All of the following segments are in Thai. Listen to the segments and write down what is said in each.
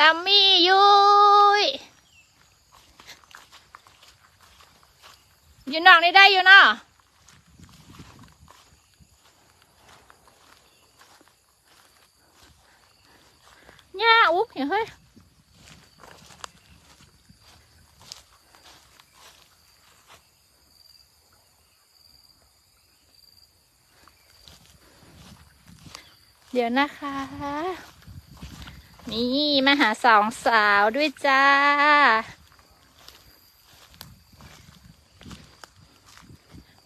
ดัมมี่ยุยอยู่นอกนี่ได้อยู่เนาะย่าอุ๊บเห็นเฮ้ยเดี๋ยวนะคะ นี่มาหาสองสาวด้วยจ้า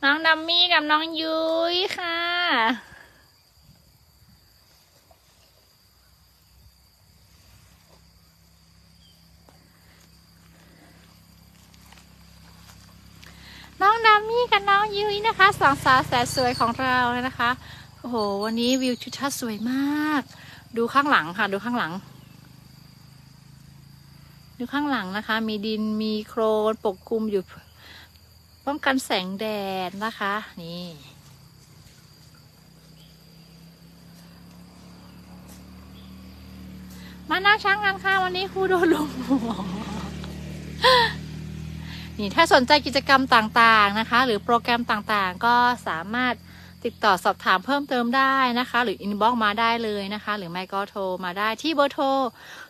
น้องดัมมี่กับน้องยุ้ยค่ะ น้องดัมมี่กับน้องยุ้ยนะคะสองสาวแสนสวยของเราเลยนะคะ โอ้โห วันนี้วิวทิวทัศน์สวยมากดูข้างหลังค่ะ ดูข้างหลัง ดูข้างหลังนะคะ มีดินมีโครนปกคลุมอยู่ ป้องกันแสงแดดนะคะ นี่มานั่งช้างกันค่ะวันนี้ครูโดนลงหัวนี่ถ้าสนใจกิจกรรมต่างๆนะคะ หรือโปรแกรมต่างๆ ก็สามารถติดต่อสอบถามเพิ่มเติมได้นะคะ หรืออินบ็อกมาได้เลยนะคะ หรือไม่ก็โทรมาได้ที่เบอร์โทร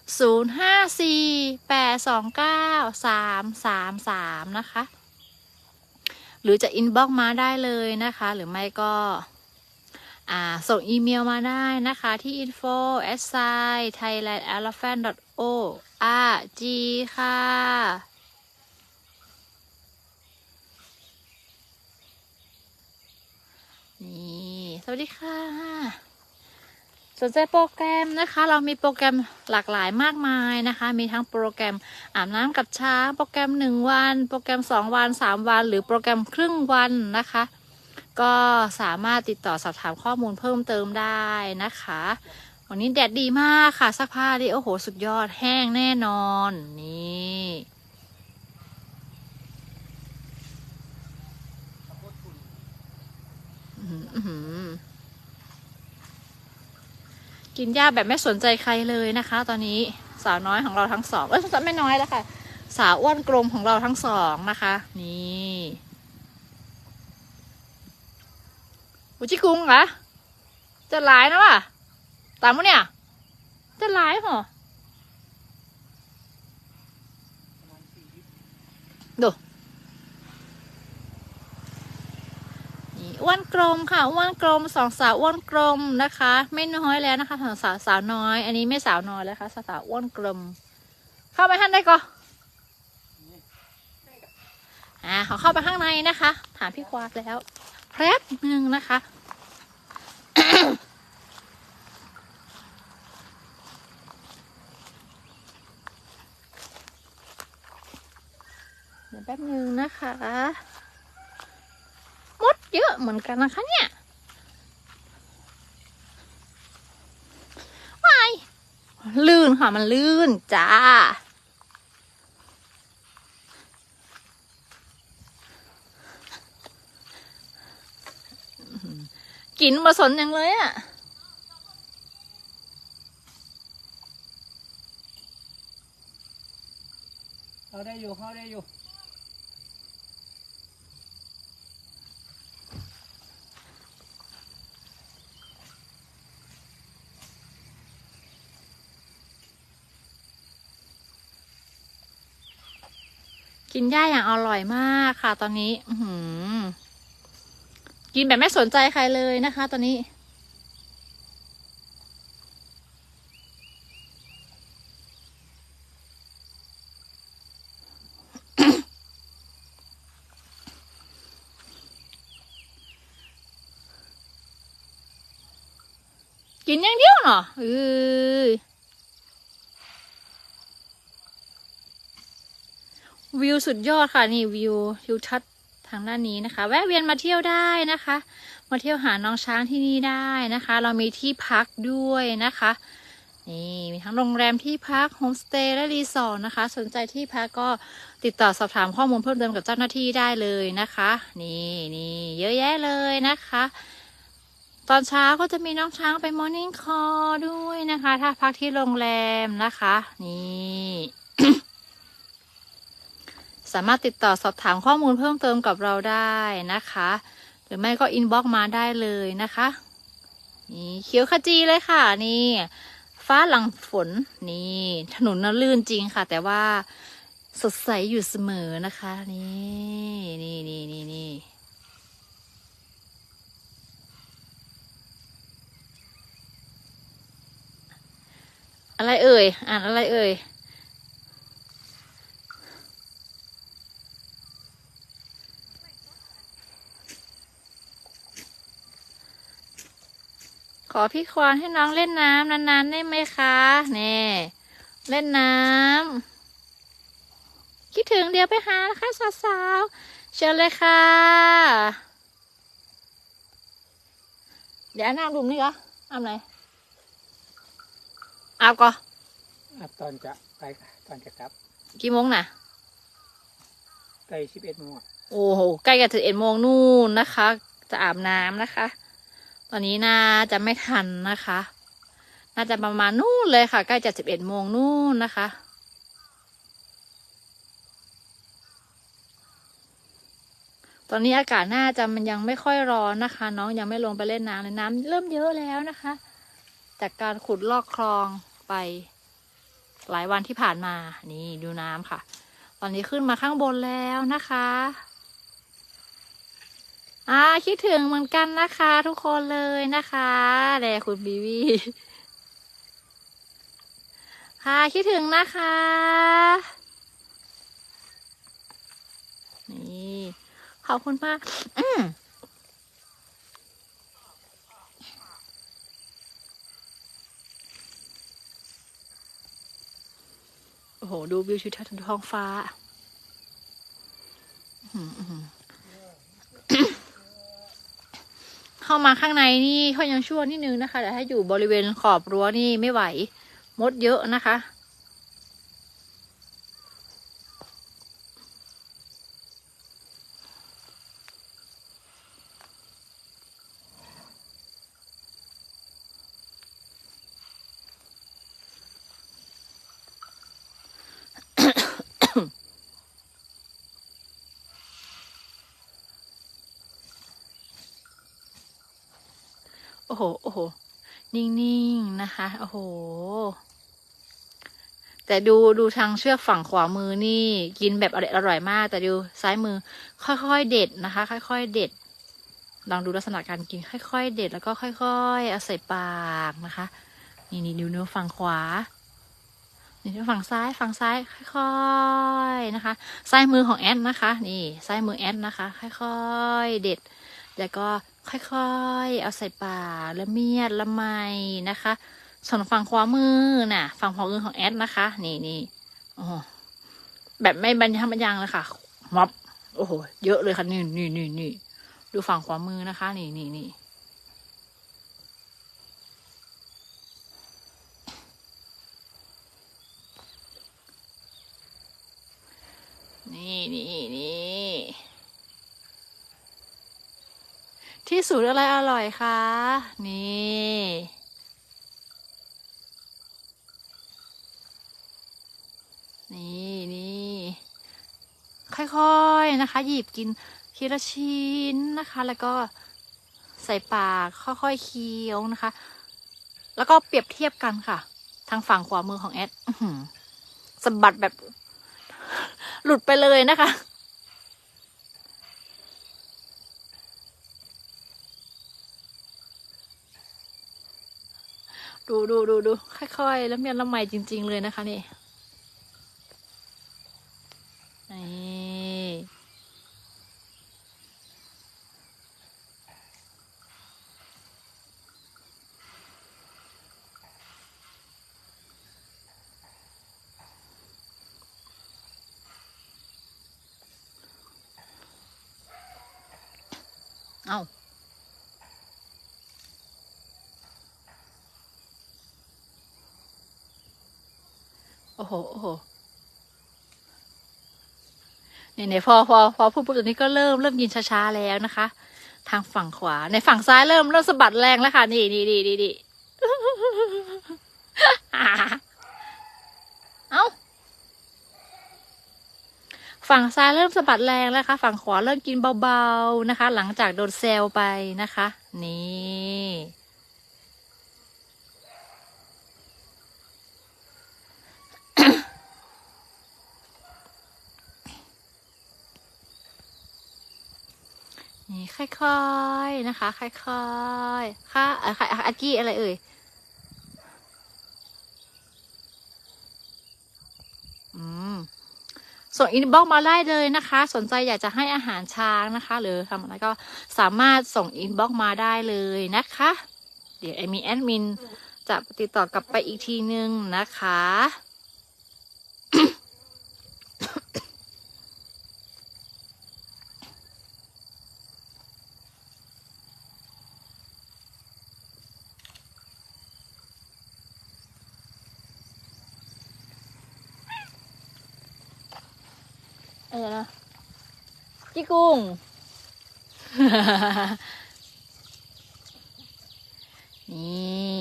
0548293333นะคะ หรือจะอินบ็อกมาได้เลยนะคะ หรือไม่ก็ส่งอีเมลมาได้นะคะที่ info s i thailand elephant o r g ค่ะ นี่ สวัสดีค่ะ สนใจโปรแกรมนะคะ เรามีโปรแกรมหลากหลายมากมายนะคะ มีทั้งโปรแกรมอาบน้ำกับช้างโปรแกรมหนึ่งวัน โปรแกรมสองวันสามวัน หรือโปรแกรมครึ่งวันนะคะ ก็สามารถติดต่อสอบถามข้อมูลเพิ่มเติมได้นะคะ วันนี้แดดดีมากค่ะซักผ้าดิโอ้โห สุดยอดแห้งแน่นอนนี่อือหืออื้อหือ กินหญ้าแบบไม่สนใจใครเลยนะคะ ตอนนี้สาวน้อยของเราทั้งสองเอ้ยไม่น้อยแล้วค่ะ สาวอ้วนกลมของเราทั้งสองนะคะ นี่อุจิกุงเหรอจะหลายนะวะตามมั้เนี่ย จะหลายเหรอดู นี่อ้วนกลมค่ะอ้วนกลมสองสาวอ้วนกลมนะคะ ไม่น้อยแล้วนะคะสองสาวสาวน้อย อันนี้ไม่สาวน้อยแล้วค่ะสาวสาวอ้วนกลม เข้าไปข้างในก่อนอ่าขอเข้าไปข้างในนะคะ ถามพี่ควาดแล้วแป๊บหนึ่งนะคะเดี๋ยวแป๊บหนึ่งนะคะ เยอะเหมือนกันนะคะเนี่ยวายลื่นค่ะมันลื่นจ้ากินผสนอย่างเลยอะเขาได้อยู่เขาได้อยู่ กินหญ้าอย่างอร่อยมากค่ะ ตอนนี้ อืกินแบบไม่สนใจใครเลยนะคะ ตอนนี้ กินอย่างเดียวเนาะเออ วิวสุดยอดค่ะนี่วิวทิวทัศน์ทางด้านนี้นะคะ แวะเวียนมาเที่ยวได้นะคะ มาเที่ยวหาน้องช้างที่นี่ได้นะคะ เรามีที่พักด้วยนะคะนี่มีทั้งโรงแรมที่พักโฮมสเตย์และรีสอร์ทนะคะ สนใจที่พักก็ติดต่อสอบถามข้อมูลเพิ่มเติมกับเจ้าหน้าที่ได้เลยนะคะ นี่นี่เยอะแยะเลยนะคะ ตอนเช้าก็จะมีน้องช้างไปมอร์นิ่งคอด้วยนะคะ ถ้าพักที่โรงแรมนะคะ นี่ สามารถติดต่อสอบถามข้อมูลเพิ่มเติมกับเราได้นะคะ หรือไม่ก็อินบ็อกมาได้เลยนะคะนี่เขียวขจีเลยค่ะ นี่ ฟ้าหลังฝนนี่ ถนนน่ะลื่นจริงค่ะ แต่ว่าสดใสอยู่เสมอนะคะ นี่นี่นี่นี่นี่อะไรเอ่ย อ่านอะไรเอ่ย อพี่ควานให้น้องเล่นน้ำนานๆได้ไหมคะนี่เล่นน้ำคิดถึงเดี๋ยวไปหานะคะสาวๆเชิญเลยค่ะ เดี๋ยวน้ำดุมนี่ก็อาบไหนอาบก่อนอะตอนจะไปตอนจะกลับ กี่โมงน่ะใกล้สิบเอ็ดโมงอะโอ้โหใกล้จะถึงเอ็ดโมงนู่นนะคะ จะอาบน้ำนะคะ ตอนนี้น่าจะไม่ทันนะคะ น่าจะประมาณนู่นเลยค่ะ ใกล้จะสิบเอ็ดโมงนู่นนะคะตอนนี้อากาศน่าจะมันยังไม่ค่อยร้อนนะคะ น้องยังไม่ลงไปเล่นน้ำเลยน้ำเริ่มเยอะแล้วนะคะ จากการขุดลอกคลองไป หลายวันที่ผ่านมานี่ดูน้ำค่ะ ตอนนี้ขึ้นมาข้างบนแล้วนะคะ อ่าคิดถึงเหมือนกันนะคะ ทุกคนเลยนะคะแด่คุณบีวีค่ะคิดถึงนะคะ นี่ ขอบคุณมากอืมโอ้โห ดูวิวทิวทัศน์ท้องฟ้า อื้อหืออื้อหือ เข้ามาข้างในนี่เขายังชั่วนิดนึงนะคะแต่ถ้าอยู่บริเวณขอบรั้วนี่ไม่ไหว มดเยอะนะคะ โอ้โห โอ้โห นิ่งๆนะคะ โอ้โห แต่ดูดูทางเชือกฝั่งขวามือนี่ กินแบบอร่อยอร่อยมาก แต่ดูซ้ายมือ ค่อยๆเด็ดนะคะ ค่อย ๆ เด็ด ลองดูลักษณะการกิน ค่อย ๆ เด็ดแล้วก็ค่อยๆเอาใส่ปากนะคะ นี่นี่ดูเนื้อฝั่งขวานี่ฝั่งซ้ายฝั่งซ้าย ค่อยๆนะคะ ซ้ายมือของแอดนะคะ นี่ซ้ายมือแอดนะคะ ค่อยๆเด็ด แล้วก็ค่อยๆ เอาใส่ปากละเมียดละไมนะคะ ส่วนฝั่งขวามือน่ะ ฝั่งขวามือของแอดนะคะ นี่นี่โอ้แบบไม่บรรยะบรรยังเลยค่ะม็อบโอ้โห เยอะเลยค่ะนี่นี่นี่นี่ดูฝั่งขวามือนะคะ นี่นี่นี่นี่นี่นี่ ที่สุดอะไรอร่อยคะ นี่ นี่นี่ค่อยๆนะคะ หยิบกินทีละชิ้นนะคะ แล้วก็ใส่ปากค่อยๆเคี้ยวนะคะ แล้วก็เปรียบเทียบกันค่ะ ทางฝั่งขวามือของแอดสะบัดแบบ หลุดไปเลยนะคะ ดูดูดูดูค่อยๆ แล้วเมียนละไมจริง ๆ เลยนะคะนี่นี่เอา โอ้โหโอ้โหเนี่ยเนี่ยพอพอพอพูดปุ๊บตอนนี้ก็เริ่มเริ่มยินช้าๆแล้วนะคะ ทางฝั่งขวา ในฝั่งซ้ายเริ่มเริ่มสะบัดแรงแล้วค่ะ นี่นี่นี่นี่นี่เอ้า ฝั่งซ้ายเริ่มสะบัดแรงแล้วค่ะ ฝั่งขวาเริ่มกินเบาๆนะคะ หลังจากโดนเซลไปนะคะ นี่ นี่ ค่อยๆนะคะ ค่อยๆค่ะอ่อค่ะอากี้อะไรเอ่ยอืมส่งอินบ็อกมาได้เลยนะคะ สนใจอยากจะให้อาหารช้างนะคะ หรือทำอะไรก็สามารถส่งอินบ็อกมาได้เลยนะคะ เดี๋ยวเอมีแอดมินจะติดต่อกลับไปอีกทีนึงนะคะ เออนะจิกุ้ง นี่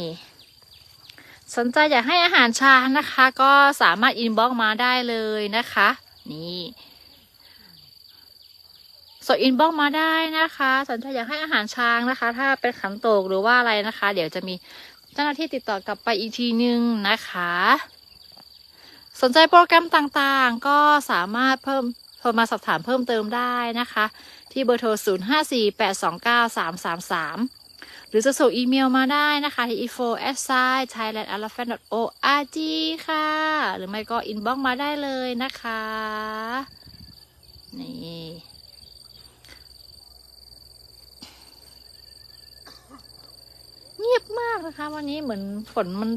สนใจอยากให้อาหารช้างนะคะ ก็สามารถอินบ็อกมาได้เลยนะคะ นี่ส่งอินบ็อกมาได้นะคะ สนใจอยากให้อาหารช้างนะคะ ถ้าเป็นขันโตกหรือว่าอะไรนะคะ เดี๋ยวจะมีเจ้าหน้าที่ติดต่อกลับไปอีกทีนึงนะคะ สนใจโปรแกรมต่างๆ ก็สามารถเพิ่ม รมาสอบถามเพิ่มเติมได้นะคะ ที่เบอร์โทร 0 5 4 8 2 9 3 3 3หรือจะส่งอีเมลมาได้นะคะ ที่ info at site thailand elephant org ค่ะ หรือไม่ก็อินบ็อกมาได้เลยนะคะ นี่เงียบมากนะคะ วันนี้เหมือนฝนมัน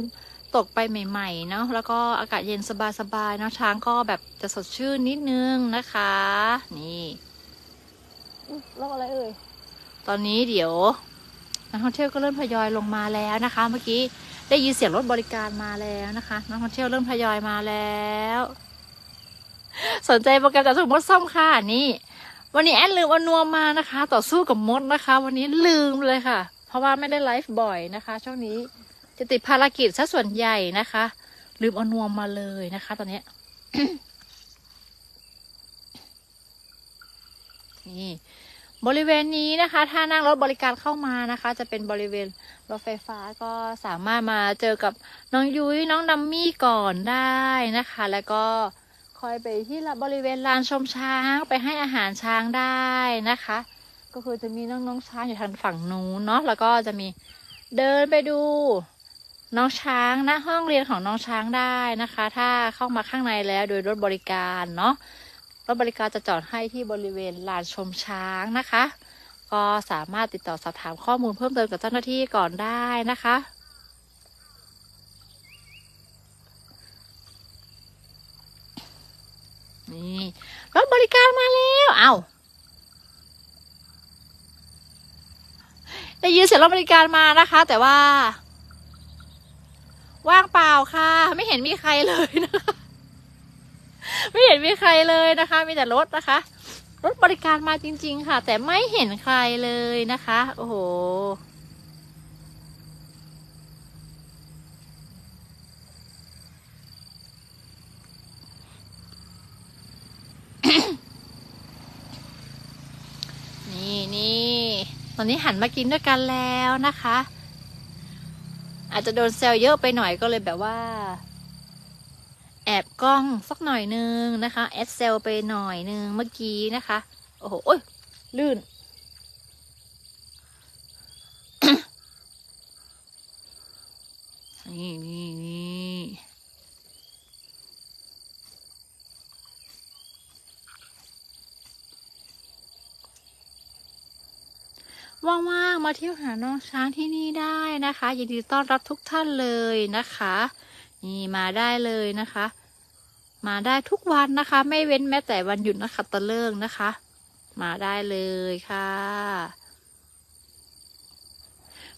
ตกไปใหม่ๆเนาะแล้วก็อากาศเย็นสบายๆเนาะช้างก็แบบจะสดชื่นนิดนึงนะคะ นี่โรคอะไรเอ่ยตอนนี้เดี๋ยวนักท่องเที่ยวก็เริ่มทยอยลงมาแล้วนะคะ เมื่อกี้ได้ยินเสียงรถบริการมาแล้วนะคะนักท่องเที่ยวเริ่มทยอยมาแล้ว สนใจโปรแกรมจับถูกมดส้มค่ะนี่ วันนี้แอดลืมเอานวมมานะคะ ต่อสู้กับมดนะคะ วันนี้ลืมเลยค่ะ เพราะว่าไม่ได้ไลฟ์บ่อยนะคะ ช่วงนี้ จะติดภารกิจซะส่วนใหญ่นะคะ ลืมเอานวมมาเลยนะคะ ตอนนี้นี่บริเวณนี้นะคะ ถ้านั่งรถบริการเข้ามานะคะ จะเป็นบริเวณรถไฟฟ้าก็สามารถมาเจอกับน้องยุ้ยน้องดัมมี่ก่อนได้นะคะ แล้วก็คอยไปที่บริเวณลานชมช้างไปให้อาหารช้างได้นะคะ ก็คือจะมีน้องๆช้างอยู่ทางฝั่งนู้นเนาะแล้วก็จะมีเดินไปดู น้องช้างหน้าห้องเรียนของน้องช้างได้นะคะ ถ้าเข้ามาข้างในแล้วโดยรถบริการเนาะรถบริการจะจอดให้ที่บริเวณลานชมช้างนะคะ ก็สามารถติดต่อสอบถามข้อมูลเพิ่มเติมกับเจ้าหน้าที่ก่อนได้นะคะ นี่รถบริการมาแล้วเอาได้ยินเสียงรถบริการมานะคะ แต่ว่า ว่างเปล่าค่ะ ไม่เห็นมีใครเลยนะคะ ไม่เห็นมีใครเลยนะคะ มีแต่รถนะคะ รถบริการมาจริง ๆ ค่ะ แต่ไม่เห็นใครเลยนะคะ โอ้โหนี่นี่ตอนนี้หันมากินด้วยกันแล้วนะคะ อาจจะโดนเซลเยอะไปหน่อยก็เลยแบบว่า แอบกล้องสักหน่อยนึงนะคะแอดเซลไปหน่อยนึงเมื่อกี้นะคะ โอ้โหโอ้ยลื่น นี่นี่นี่ ว่างๆมาเที่ยวหาน้องช้างที่นี่ได้นะคะ ยินดีต้อนรับทุกท่านเลยนะคะ นี่มาได้เลยนะคะ มาได้ทุกวันนะคะ ไม่เว้นแม้แต่วันหยุดนะคะตะเลิกนะคะ มาได้เลยค่ะ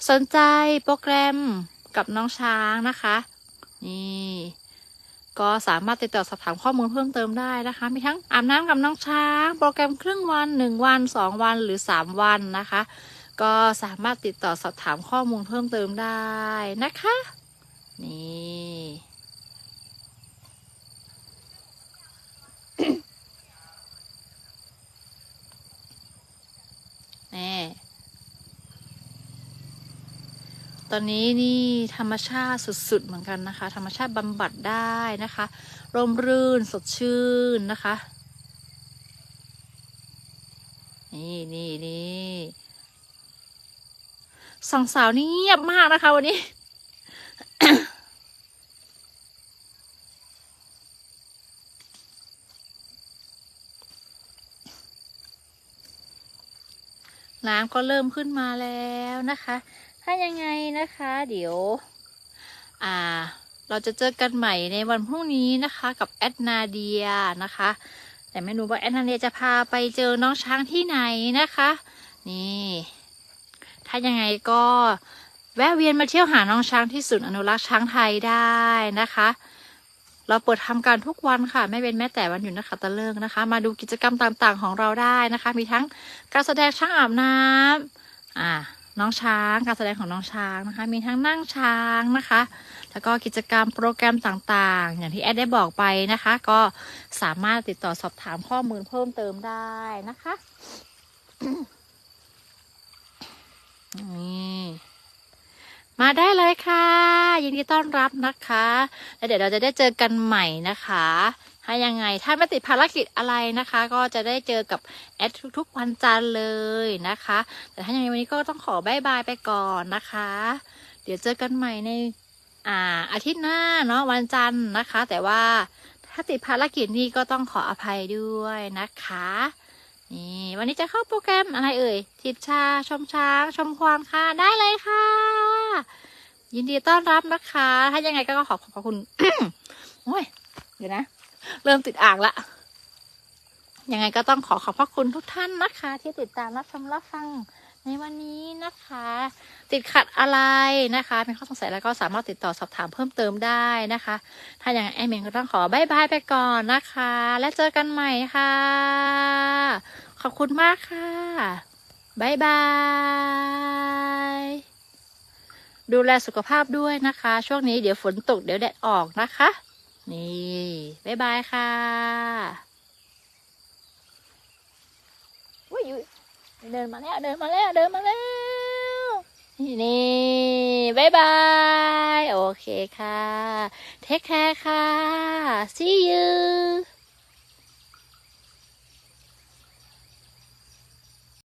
สนใจโปรแกรมกับน้องช้างนะคะ นี่ก็สามารถติดต่อสอบถามข้อมูลเพิ่มเติมได้นะคะ มีทั้งอาบน้ำกับน้องช้าง โปรแกรมครึ่งวันหนึ่งวันสองวันหรือสามวันนะคะ ก็สามารถติดต่อสอบถามข้อมูลเพิ่มเติมได้นะคะ นี่แน่ตอนนี้นี่ธรรมชาติสุด ๆ เหมือนกันนะคะ ธรรมชาติบำบัดได้นะคะ ร่มรื่นสดชื่นนะคะ นี่นี่นี่ สองสาวนี่เงียบมากนะคะ วันนี้ น้ำก็เริ่มขึ้นมาแล้วนะคะ ถ้ายังไงนะคะ เดี๋ยว อ่า เราจะเจอกันใหม่ในวันพรุ่งนี้นะคะ กับแอดนาเดียนะคะ แต่ไม่รู้ว่าแอดนาเดียจะพาไปเจอน้องช้างที่ไหนนะคะ นี่ ถ้ายังไงก็แวะเวียนมาเที่ยวหาน้องช้างที่ศูนย์อนุรักษ์ช้างไทยได้นะคะ เราเปิดทำการทุกวันค่ะไม่เป็นแม้แต่วันหยุดนะคะตะเลิกนะคะ มาดูกิจกรรมต่างๆของเราได้นะคะ มีทั้งการแสดงช้างอาบน้ำอ่าน้องช้างการแสดงของน้องช้างนะคะ มีทั้งนั่งช้างนะคะ แล้วก็กิจกรรมโปรแกรมต่างๆ อย่างที่แอดได้บอกไปนะคะ ก็สามารถติดต่อสอบถามข้อมูลเพิ่มเติมได้นะคะ นี่มาได้เลยค่ะ ยินดีต้อนรับนะคะ แล้วเดี๋ยวเราจะได้เจอกันใหม่นะคะถ้ายังไงถ้าไม่ติดภารกิจอะไรนะคะ ก็จะได้เจอกับแอดทุกๆวันจันทร์เลยนะคะ แต่ถ้าอย่างไรวันนี้ก็ต้องขอบายบายไปก่อนนะคะ เดี๋ยวเจอกันใหม่ในอ่าอาทิตย์หน้าเนาะวันจันทร์นะคะ แต่ว่าถ้าติดภารกิจนี้ก็ต้องขออภัยด้วยนะคะ นี่วันนี้จะเข้าโปรแกรมอะไรเอ่ยทิพชาชมช้าง ชมควานค่ะได้เลยค่ะ ยินดีต้อนรับนะคะ ถ้ายังไงก็ขอขอบคุณโอ้ยเดี๋ยวนะ เริ่มติดอ่างละยังไงก็ต้องขอขอบพระคุณทุกท่านนะคะ ที่ติดตามรับชมรับฟังในวันนี้นะคะ ติดขัดอะไรนะคะเป็นข้อสงสัยแล้วก็สามารถติดต่อสอบถามเพิ่มเติมได้นะคะ ถ้าอย่างนั้นแอดมินก็ต้องขอบายบายไปก่อนนะคะ แล้วเจอกันใหม่ค่ะ ขอบคุณมากค่ะบายบาย ดูแลสุขภาพด้วยนะคะ ช่วงนี้เดี๋ยวฝนตกเดี๋ยวแดดออกนะคะ นี่บายบายค่ะอุ้ยเดินมาแล้วเดินมาแล้วเดินมาแล้ว นี่นี่บายบาย โอเคค่ะ เทคแคร์ค่ะ see you